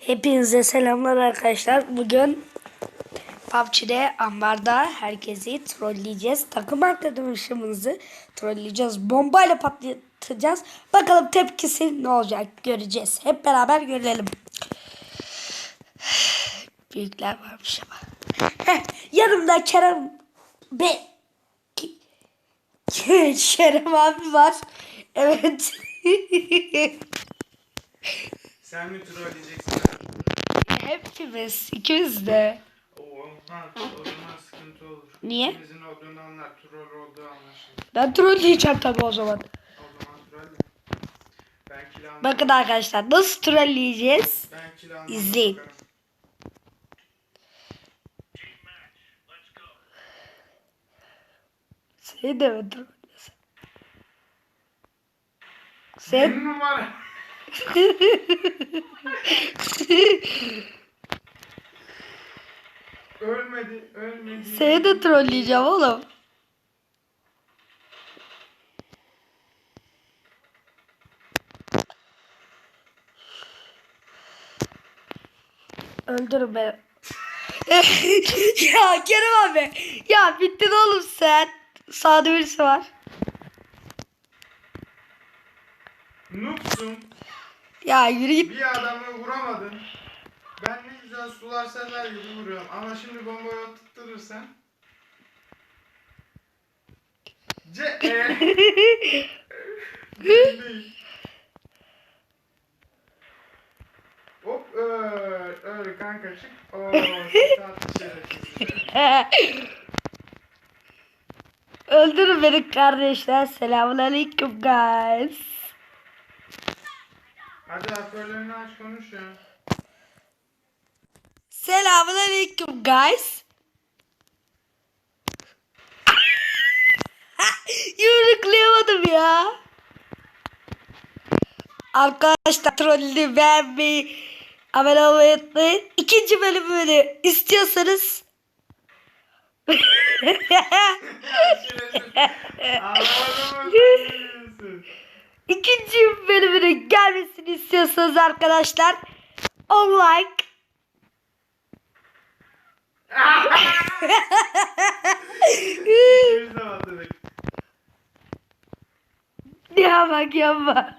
Hepinize selamlar arkadaşlar. Bugün PUBG'de ambarda herkesi trolleyeceğiz. Takım arkadaşımızı trolleyeceğiz. Bombayla patlatacağız. Bakalım tepkisi ne olacak göreceğiz. Hep beraber görelim. Büyükler varmış ama. Heh, yanımda Kerem be Kerem abi var. Evet. Sen mi trolleyeceksin? Hepimiz ikimiz de. O olmaz. O zaman sıkıntı olur. Niye? İkimizin olduğunu anlar. Troll olduğu anlaşılır. Ben trolleyeceğim tabii o zaman. O zaman troll. Ben kilo almam. Bakın arkadaşlar nasıl trolleyeceğiz? Ben kilo almam. İzleyin. bakarım. Seni de mi trollüyorsun? Sen Bir numara. Ölmedi. Ölmedi. seni de trolleyeceğim oğlum. Öldürün beni. ya Kerem abi. Ya bittin oğlum sen. Sağda birisi var. Noobsun. Ya yürü git. Bir adamı vuramadın. Güzel sular seller gibi vuruyorum. Ama şimdi bombayı oturtturursan. C e. Hop öl öl kanka çık. Oo şerefsiz. Öldürün beni kardeşler. Selamun aleyküm guys. Hadi hoparlörünü aç konuş ya. Selamun aleyküm guys. Yumruklayamadım ya. Arkadaşlar trollü beğenmeyi abone olmayı unutmayın. İkinci bölümünü istiyorsanız ikinci bölümünün gelmesini istiyorsanız arkadaşlar on like. Ya bak yapma.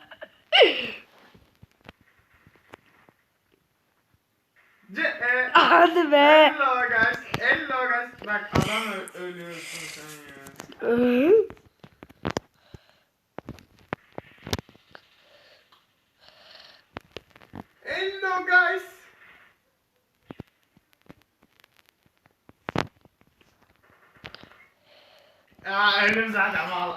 C e. Hadi be. Hello guys. Hello guys. Bak adam ölüyorsun sen ya. Hello guys. Aa ölüm zaten mal.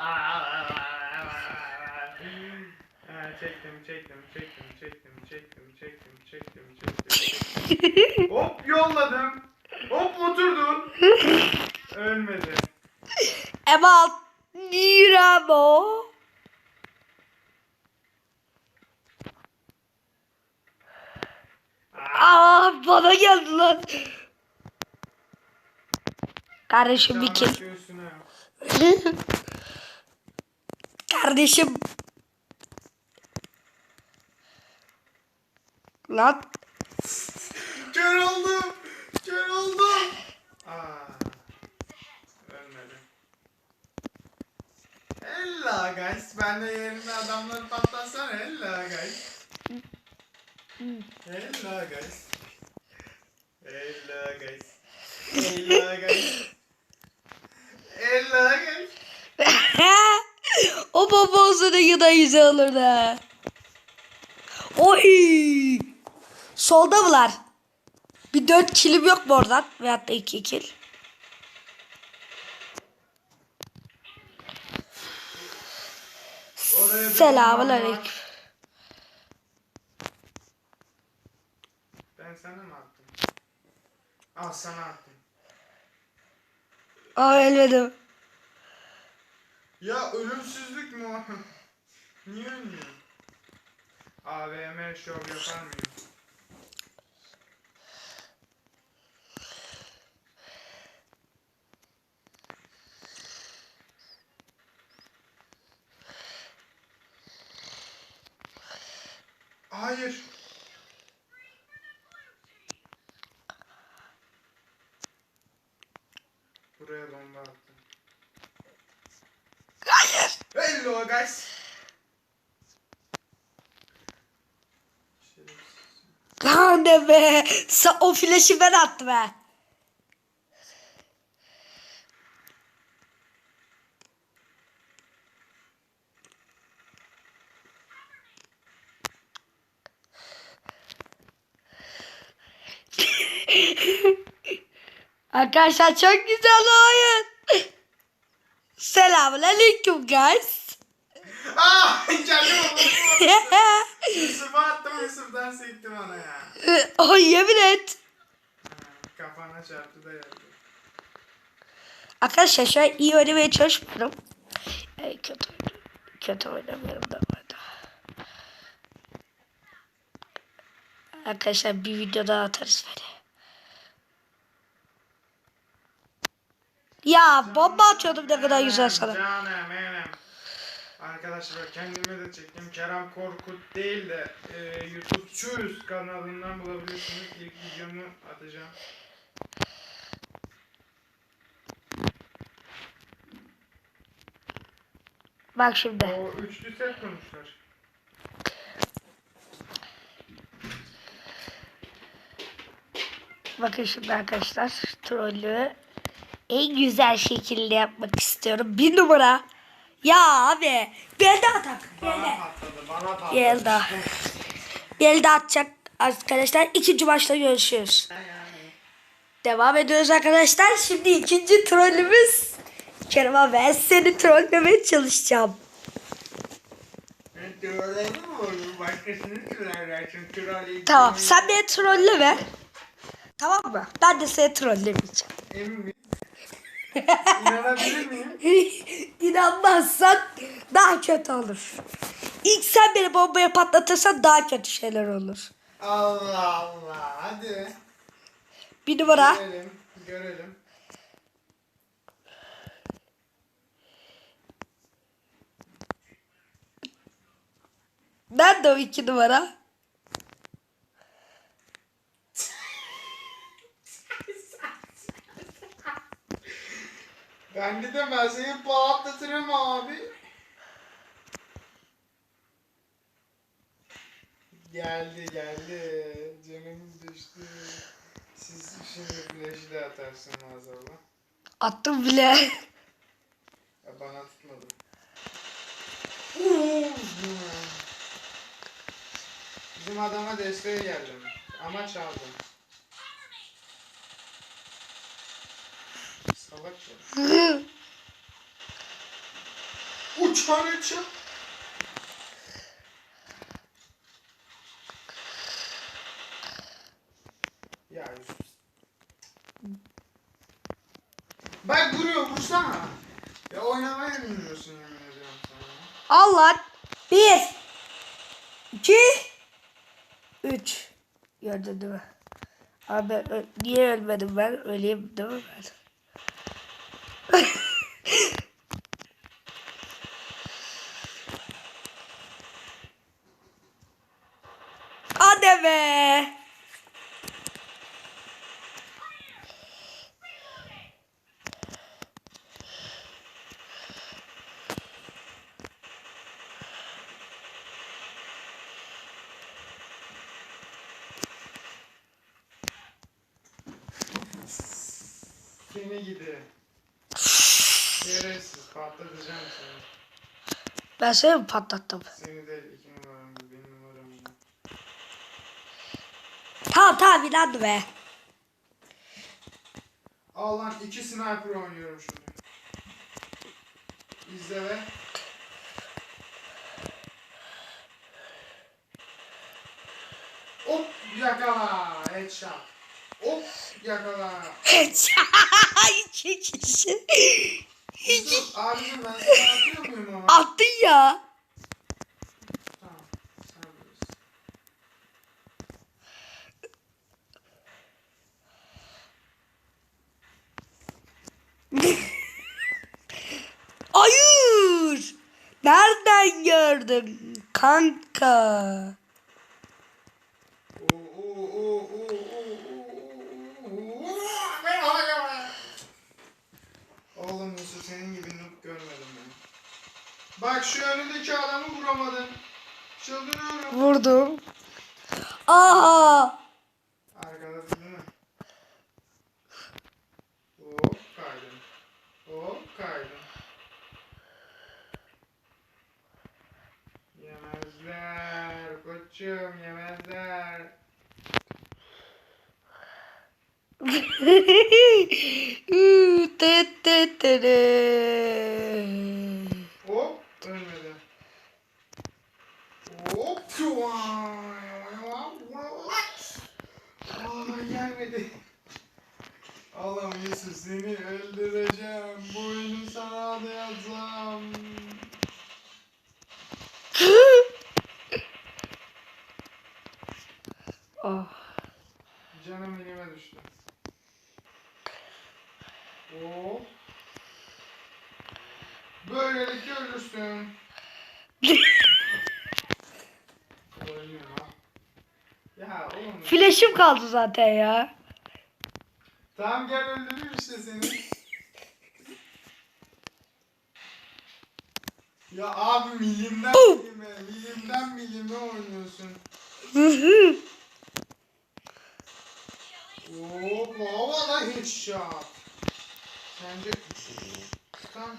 Çektim, çektim, çektim, çektim, çektim, çektim, çektim, çektim. Hop yolladım. Hop oturdun. Ölmedi. About Niramo. Aa bana geldi lan. Kardeşim bir kill. Kardeşim. Lan. Kör oldum. Kör oldum. Aa. Guys. Ben de yerine adamları patlatsana. Hello guys. Hello guys. Hello guys. Hello guys. Hello guys. o baba olsa ne güzel olurdu. ha. Oy. Solda mılar? Bir dört kilim yok mu oradan? Veyahut da iki bir Selamun aleyküm. Ben sana mı attım? Al sana attım. Aa ölmedim. Ya ölümsüzlük mü? Niye ölmüyor? AVM şov yapar mıyım? Hayır. Hello guys. Anne be. Sa- O flaşı ben attım be. Arkadaşlar çok güzel oyun. Selamun aleyküm guys. Kendim unuttum. Yusuf'a attım Yusuf'dan sektim ona ya. oh yemin et. Kafana çarptı da geldi. Arkadaşlar şu an iyi oynamaya çalışmıyorum. Ee, kötü, kötü oynamıyorum da burada. Arkadaşlar bir video daha atarız böyle. Ya bomba atıyordum ne kadar güzel sana. Canım benim. Arkadaşlar kendime de çektim. Kerem Korkut değil de e, YouTube Çüz kanalından bulabilirsiniz. İlk videomu atacağım. Bak şimdi. O üçlü set konuşlar. Bakın şimdi arkadaşlar. Trollü en güzel şekilde yapmak istiyorum. Bir numara. Ya abi. Bir elde atak. Elde. Bir elde atacak arkadaşlar. İkinci maçta görüşürüz. Devam ediyoruz arkadaşlar. Şimdi ikinci trollümüz. Kerem abi ben seni trollemeye çalışacağım. Tamam sen beni trolleme. Tamam mı? Ben de seni trollemeyeceğim. Emin? İnanabilir miyim? İnanmazsan daha kötü olur. İlk sen beni bombaya patlatırsan daha kötü şeyler olur. Allah Allah. Hadi. Bir numara. Görelim. Görelim. Nerede o iki numara? De ben seni patlatırım abi. Geldi geldi. Canım düştü. Siz şimdi flash'ı da atarsın maazallah. Attım bile. Ya bana tutmadı. Oo! Bizim adama desteğe geldim. Ama çaldım. Salak ya. Uçan. Ya Yusuf. Bak vuruyor vursana. Ya oynamayı bilmiyorsun yemin ediyorum sana. Al. Bir. iki, Üç. Gördün değil mi? Abi niye ölmedim ben? Öleyim değil mi ben? Hadi be. Seni gidi. Şerefsiz patlatacağım seni. Ben seni mi patlattım? Seni de iki numaram bir numaram bir. Tamam tamam inandı be. Al lan iki sniper oynuyorum şimdi. İzle ve. Hop yakala headshot. Hop yakala. İki kişi. Yusuf abicim ben sana atıyor muyum ama? Attın ya. Tamam. Sen bilirsin. Hayır. Nereden gördün kanka? Oğlum Yusuf senin gibi noob görmedim ben. Bak şu önündeki adamı vuramadın. Çıldırıyorum. Vurdum. Aa! Arkadasın değil mi? Hop kaydın. Hop kaydın. Koçum yemezler. Tı tı tı. Hop ölmedi. Hop. Aa gelmedi. Allah'ım Yusuf seni öldüreceğim. Bu oyunu sana da yazsam. Ah. Canım elime düştü. Hop. Böylelikle ölürsün. Ya oğlum. Flash'ım kaldı zaten ya. Tamam gel öldüreyim işte seni. ya abi milimden milime, milimden milime oynuyorsun. Hop havada headshot. Sence tam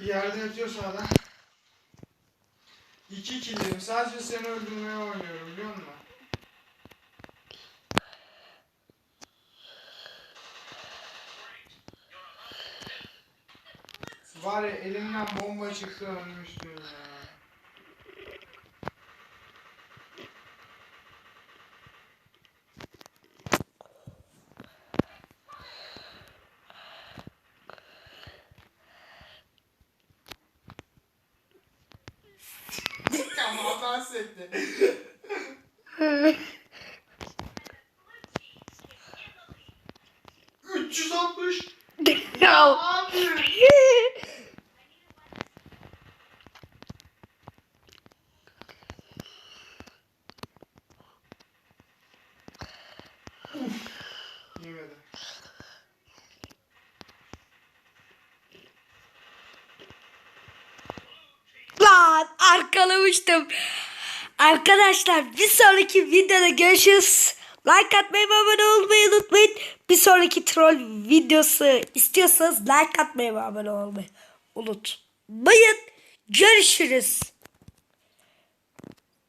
yerde yatıyor sağda. İki killim. Sadece seni öldürmeye oynuyorum biliyor musun? Var ya elimden bomba çıktı ölmüştün ya. わせて。Lan arkalamıştım. Arkadaşlar bir sonraki videoda görüşürüz. Like atmayı ve abone olmayı unutmayın. Bir sonraki troll videosu istiyorsanız like atmayı ve abone olmayı unutmayın. Görüşürüz.